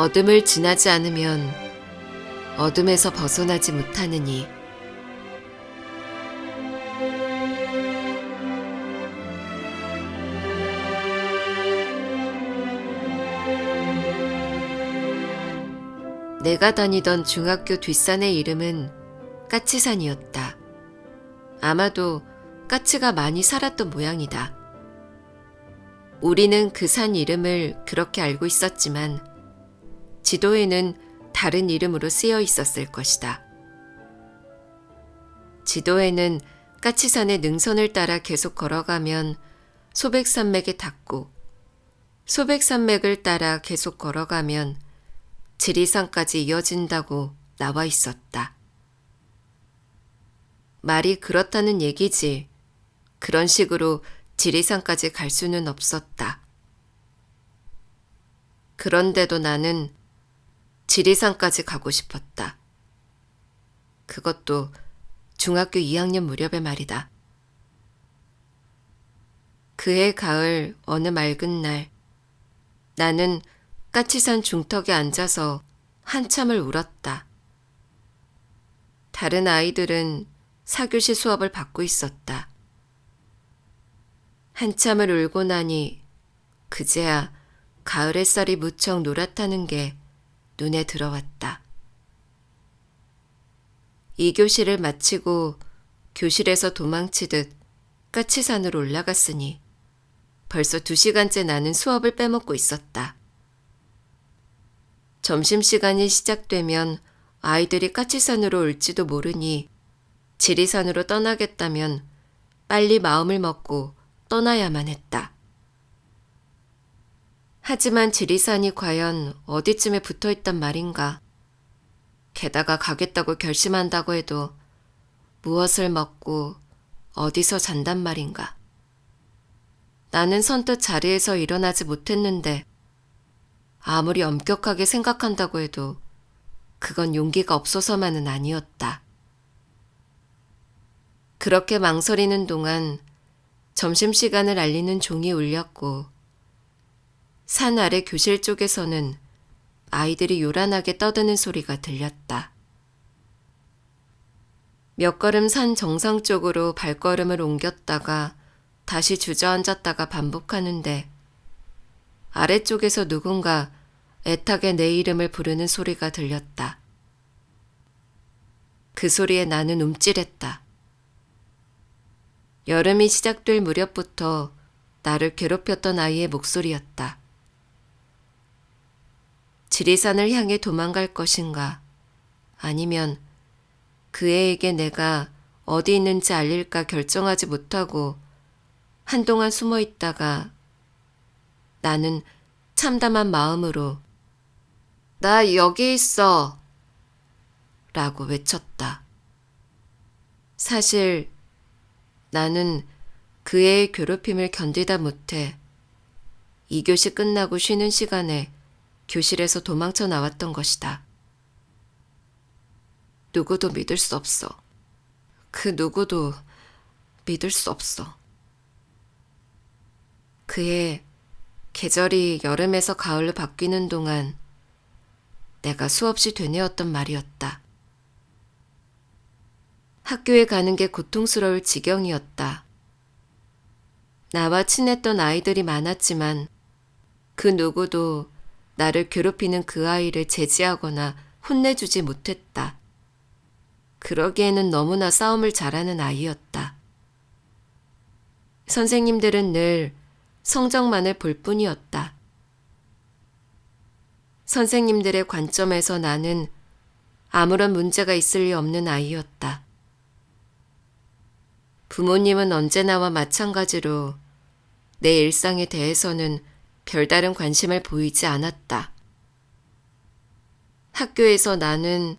어둠을 지나지 않으면 어둠에서 벗어나지 못하느니 내가 다니던 중학교 뒷산의 이름은 까치산이었다. 아마도 까치가 많이 살았던 모양이다. 우리는 그 산 이름을 그렇게 알고 있었지만 지도에는 다른 이름으로 쓰여 있었을 것이다. 지도에는 까치산의 능선을 따라 계속 걸어가면 소백산맥에 닿고 소백산맥을 따라 계속 걸어가면 지리산까지 이어진다고 나와 있었다. 말이 그렇다는 얘기지. 그런 식으로 지리산까지 갈 수는 없었다. 그런데도 나는 지리산까지 가고 싶었다. 그것도 중학교 2학년 무렵의 말이다. 그해 가을 어느 맑은 날, 나는 까치산 중턱에 앉아서 한참을 울었다. 다른 아이들은 사교시 수업을 받고 있었다. 한참을 울고 나니 그제야 가을 햇살이 무척 노랗다는 게 눈에 들어왔다. 이 교실을 마치고 교실에서 도망치듯 까치산으로 올라갔으니 벌써 두 시간째 나는 수업을 빼먹고 있었다. 점심시간이 시작되면 아이들이 까치산으로 올지도 모르니 지리산으로 떠나겠다면 빨리 마음을 먹고 떠나야만 했다. 하지만 지리산이 과연 어디쯤에 붙어 있단 말인가. 게다가 가겠다고 결심한다고 해도 무엇을 먹고 어디서 잔단 말인가. 나는 선뜻 자리에서 일어나지 못했는데 아무리 엄격하게 생각한다고 해도 그건 용기가 없어서만은 아니었다. 그렇게 망설이는 동안 점심시간을 알리는 종이 울렸고 산 아래 교실 쪽에서는 아이들이 요란하게 떠드는 소리가 들렸다. 몇 걸음 산 정상 쪽으로 발걸음을 옮겼다가 다시 주저앉았다가 반복하는데 아래쪽에서 누군가 애타게 내 이름을 부르는 소리가 들렸다. 그 소리에 나는 움찔했다. 여름이 시작될 무렵부터 나를 괴롭혔던 아이의 목소리였다. 지리산을 향해 도망갈 것인가? 아니면 그 애에게 내가 어디 있는지 알릴까 결정하지 못하고 한동안 숨어 있다가 나는 참담한 마음으로 나 여기 있어 라고 외쳤다. 사실 나는 그 애의 괴롭힘을 견디다 못해 2교시 끝나고 쉬는 시간에 교실에서 도망쳐 나왔던 것이다. 누구도 믿을 수 없어. 그 누구도 믿을 수 없어. 그의 계절이 여름에서 가을로 바뀌는 동안 내가 수없이 되뇌었던 말이었다. 학교에 가는 게 고통스러울 지경이었다. 나와 친했던 아이들이 많았지만 그 누구도 나를 괴롭히는 그 아이를 제지하거나 혼내주지 못했다. 그러기에는 너무나 싸움을 잘하는 아이였다. 선생님들은 늘 성적만을 볼 뿐이었다. 선생님들의 관점에서 나는 아무런 문제가 있을 리 없는 아이였다. 부모님은 언제나와 마찬가지로 내 일상에 대해서는 별다른 관심을 보이지 않았다. 학교에서 나는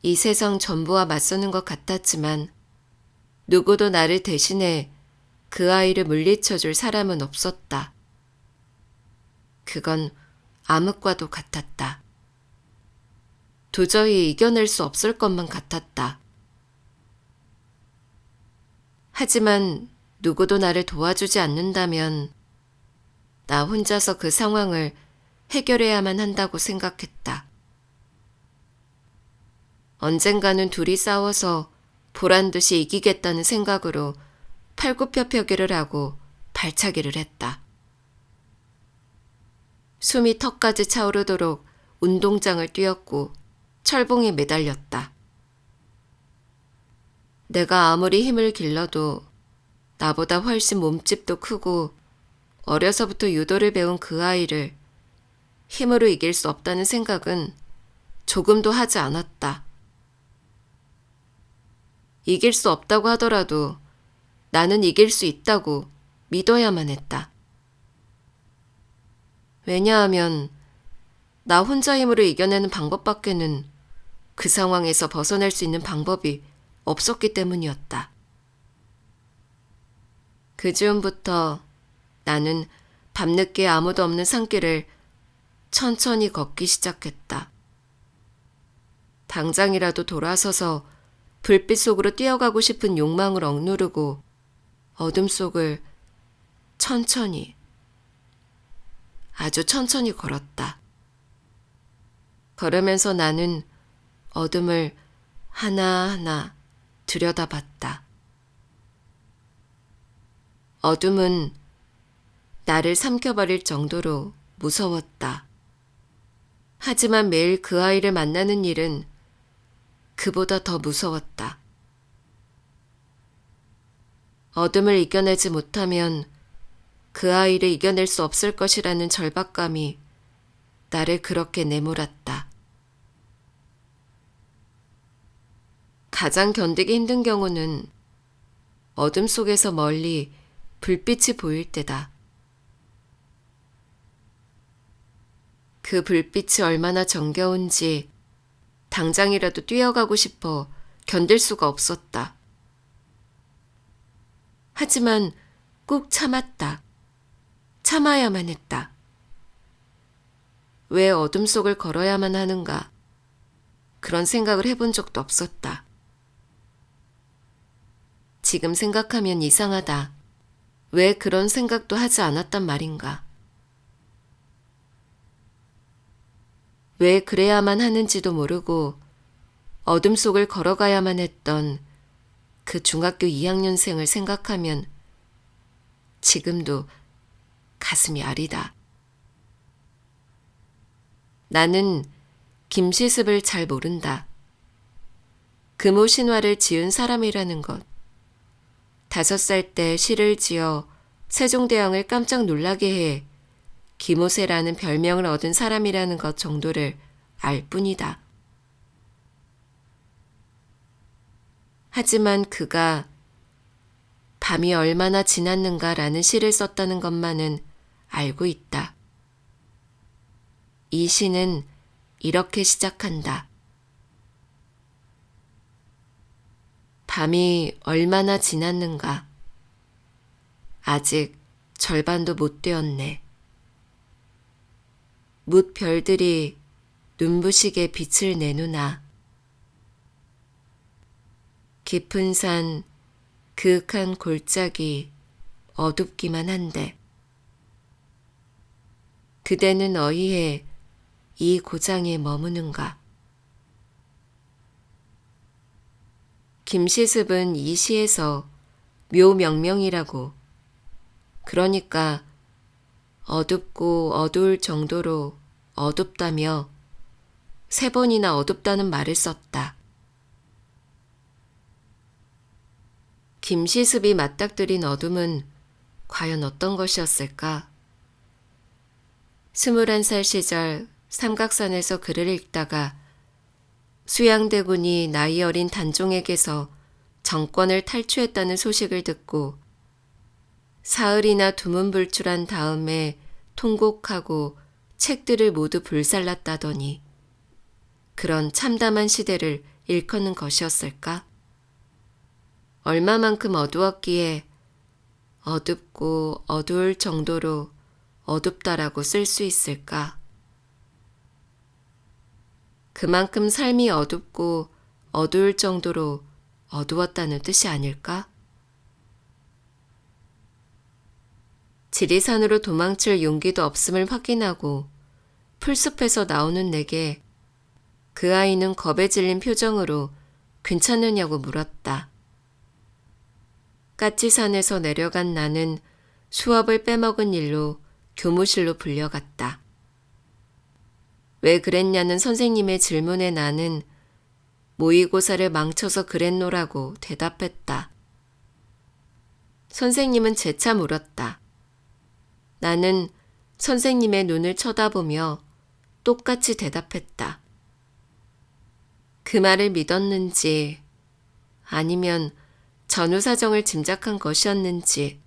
이 세상 전부와 맞서는 것 같았지만 누구도 나를 대신해 그 아이를 물리쳐줄 사람은 없었다. 그건 암흑과도 같았다. 도저히 이겨낼 수 없을 것만 같았다. 하지만 누구도 나를 도와주지 않는다면 나 혼자서 그 상황을 해결해야만 한다고 생각했다. 언젠가는 둘이 싸워서 보란 듯이 이기겠다는 생각으로 팔굽혀펴기를 하고 발차기를 했다. 숨이 턱까지 차오르도록 운동장을 뛰었고 철봉에 매달렸다. 내가 아무리 힘을 길러도 나보다 훨씬 몸집도 크고 어려서부터 유도를 배운 그 아이를 힘으로 이길 수 없다는 생각은 조금도 하지 않았다. 이길 수 없다고 하더라도 나는 이길 수 있다고 믿어야만 했다. 왜냐하면 나 혼자 힘으로 이겨내는 방법밖에는 그 상황에서 벗어날 수 있는 방법이 없었기 때문이었다. 그 즈음부터 나는 밤늦게 아무도 없는 산길을 천천히 걷기 시작했다. 당장이라도 돌아서서 불빛 속으로 뛰어가고 싶은 욕망을 억누르고 어둠 속을 천천히, 아주 천천히 걸었다. 걸으면서 나는 어둠을 하나하나 들여다봤다. 어둠은 나를 삼켜버릴 정도로 무서웠다. 하지만 매일 그 아이를 만나는 일은 그보다 더 무서웠다. 어둠을 이겨내지 못하면 그 아이를 이겨낼 수 없을 것이라는 절박감이 나를 그렇게 내몰았다. 가장 견디기 힘든 경우는 어둠 속에서 멀리 불빛이 보일 때다. 그 불빛이 얼마나 정겨운지 당장이라도 뛰어가고 싶어 견딜 수가 없었다. 하지만 꾹 참았다. 참아야만 했다. 왜 어둠 속을 걸어야만 하는가? 그런 생각을 해본 적도 없었다. 지금 생각하면 이상하다. 왜 그런 생각도 하지 않았단 말인가? 왜 그래야만 하는지도 모르고 어둠 속을 걸어가야만 했던 그 중학교 2학년생을 생각하면 지금도 가슴이 아리다. 나는 김시습을 잘 모른다. 금호 신화를 지은 사람이라는 것. 다섯 살 때 시를 지어 세종대왕을 깜짝 놀라게 해 김호세라는 별명을 얻은 사람이라는 것 정도를 알 뿐이다. 하지만 그가 밤이 얼마나 지났는가라는 시를 썼다는 것만은 알고 있다. 이 시는 이렇게 시작한다. 밤이 얼마나 지났는가. 아직 절반도 못 되었네. 묻 별들이 눈부시게 빛을 내누나. 깊은 산 그윽한 골짜기 어둡기만 한데. 그대는 어이해 이 고장에 머무는가. 김시습은 이 시에서 묘명명이라고 그러니까 어둡고 어두울 정도로 어둡다며 세 번이나 어둡다는 말을 썼다. 김시습이 맞닥뜨린 어둠은 과연 어떤 것이었을까? 스물한 살 시절 삼각산에서 글을 읽다가 수양대군이 나이 어린 단종에게서 정권을 탈취했다는 소식을 듣고 사흘이나 두문불출한 다음에 통곡하고 책들을 모두 불살랐다더니 그런 참담한 시대를 일컫는 것이었을까? 얼마만큼 어두웠기에 어둡고 어두울 정도로 어둡다라고 쓸 수 있을까? 그만큼 삶이 어둡고 어두울 정도로 어두웠다는 뜻이 아닐까? 지리산으로 도망칠 용기도 없음을 확인하고 풀숲에서 나오는 내게 그 아이는 겁에 질린 표정으로 괜찮느냐고 물었다. 까치산에서 내려간 나는 수업을 빼먹은 일로 교무실로 불려갔다. 왜 그랬냐는 선생님의 질문에 나는 모의고사를 망쳐서 그랬노라고 대답했다. 선생님은 재차 물었다. 나는 선생님의 눈을 쳐다보며 똑같이 대답했다. 그 말을 믿었는지 아니면 전후 사정을 짐작한 것이었는지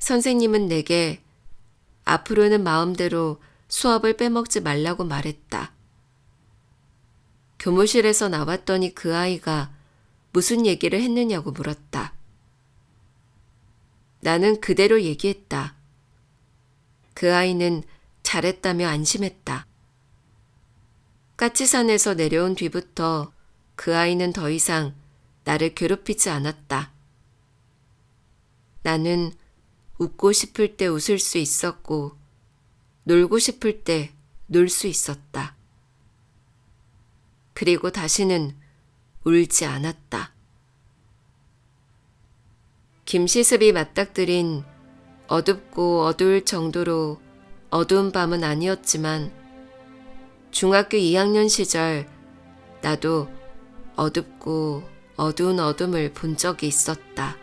선생님은 내게 앞으로는 마음대로 수업을 빼먹지 말라고 말했다. 교무실에서 나왔더니 그 아이가 무슨 얘기를 했느냐고 물었다. 나는 그대로 얘기했다. 그 아이는 잘했다며 안심했다. 까치산에서 내려온 뒤부터 그 아이는 더 이상 나를 괴롭히지 않았다. 나는 웃고 싶을 때 웃을 수 있었고, 놀고 싶을 때 놀 수 있었다. 그리고 다시는 울지 않았다. 김시습이 맞닥뜨린 어둡고 어두울 정도로 어두운 밤은 아니었지만 중학교 2학년 시절 나도 어둡고 어두운 어둠을 본 적이 있었다.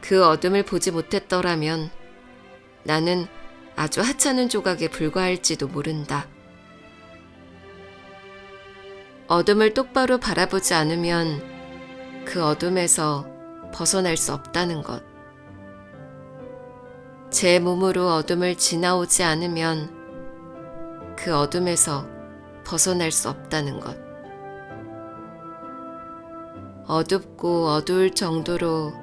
그 어둠을 보지 못했더라면 나는 아주 하찮은 조각에 불과할지도 모른다. 어둠을 똑바로 바라보지 않으면 그 어둠에서 벗어날 수 없다는 것. 제 몸으로 어둠을 지나오지 않으면 그 어둠에서 벗어날 수 없다는 것. 어둡고 어두울 정도로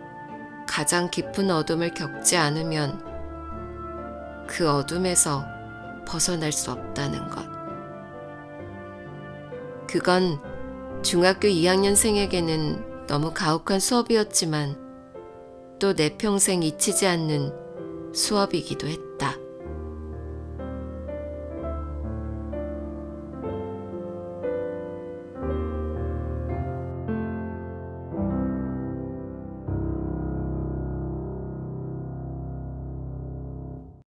가장 깊은 어둠을 겪지 않으면 그 어둠에서 벗어날 수 없다는 것. 그건 중학교 2학년생에게는 너무 가혹한 수업이었지만 또 내 평생 잊히지 않는 수업이기도 했다.